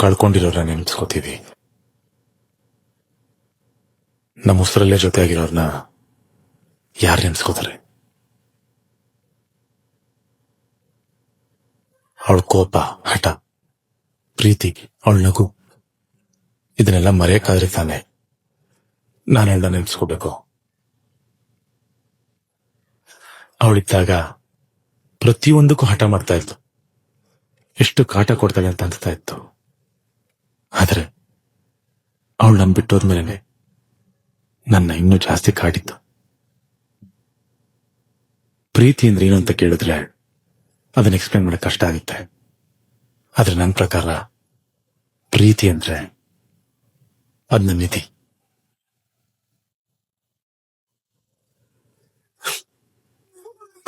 ಕಳ್ಕೊಂಡಿರೋರ ನೆನ್ಸ್ಕೋತೀವಿ. ನಮ್ಮ ಉಸಿರಲ್ಲೇ ಜೊತೆಯಾಗಿರೋರ್ನ ಯಾರು ನೆನ್ಸ್ಕೋತಾರೆ? ಅವಳ ಕೋಪ, ಹಠ, ಪ್ರೀತಿ, ಅವಳ ನಗು, ಇದನ್ನೆಲ್ಲ ಮರೆಯಕ್ಕಾದ್ರೆ ತಾನೆ ನಾನು ಅವಳನ್ನ ನೆನ್ಸ್ಕೋಬೇಕು? ಅವಳಿದ್ದಾಗ ಪ್ರತಿಯೊಂದಕ್ಕೂ ಹಠ ಮಾಡ್ತಾ ಇತ್ತು. ಎಷ್ಟು ಕಾಟ ಕೊಡ್ತಾಳೆ ಅಂತ ಅನ್ಸ್ತಾ ಇತ್ತು. ಆದ್ರೆ ಅವಳು ನನ್ ಬಿಟ್ಟೋದ್ಮೇಲೆ ನನ್ನ ಇನ್ನೂ ಜಾಸ್ತಿ ಕಾಡಿತ್ತು. ಪ್ರೀತಿ ಅಂದ್ರೆ ಏನು ಅಂತ ಕೇಳಿದ್ರೆ ಅದನ್ನ ಎಕ್ಸ್ಪ್ಲೇನ್ ಮಾಡಕ್ ಕಷ್ಟ ಆಗುತ್ತೆ. ಆದ್ರೆ ನನ್ನ ಪ್ರಕಾರ ಪ್ರೀತಿ ಅಂದ್ರೆ ಅದನ್ನ ನಿಧಿ.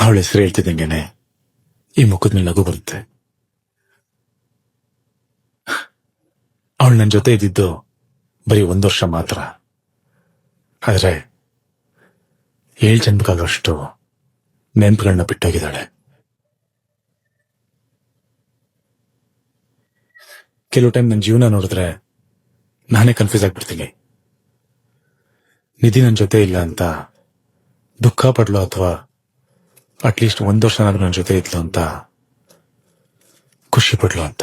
ಅವಳ ಹೆಸರು ಹೇಳ್ತಿದ್ದಂಗೆನೆ ಈ ಮುಖದ ಮೇಲೆ ನಗು ಬರುತ್ತೆ. ಅವಳು ನನ್ನ ಜೊತೆ ಇದ್ದಿದ್ದು ಬರೀ ಒಂದು ವರ್ಷ ಮಾತ್ರ. ಆದರೆ ಏಳು ಜನ್ಮಕ್ಕಾಗಷ್ಟು ನೆನಪುಗಳನ್ನ ಬಿಟ್ಟೋಗಿದ್ದಾಳೆ. ಕೆಲವು ಟೈಮ್ ನನ್ನ ಜೀವನ ನೋಡಿದ್ರೆ ನಾನೇ ಕನ್ಫ್ಯೂಸ್ ಆಗ್ಬಿಡ್ತೀನಿ. ನಿಧಿ ನನ್ನ ಜೊತೆ ಇಲ್ಲ ಅಂತ ದುಃಖ ಪಡ್ಲು ಅಥವಾ ಅಟ್ಲೀಸ್ಟ್ ಒಂದು ವರ್ಷನಾದ್ರೂ ನನ್ನ ಜೊತೆ ಇದ್ಲು ಅಂತ ಖುಷಿ ಪಡ್ಲು ಅಂತ.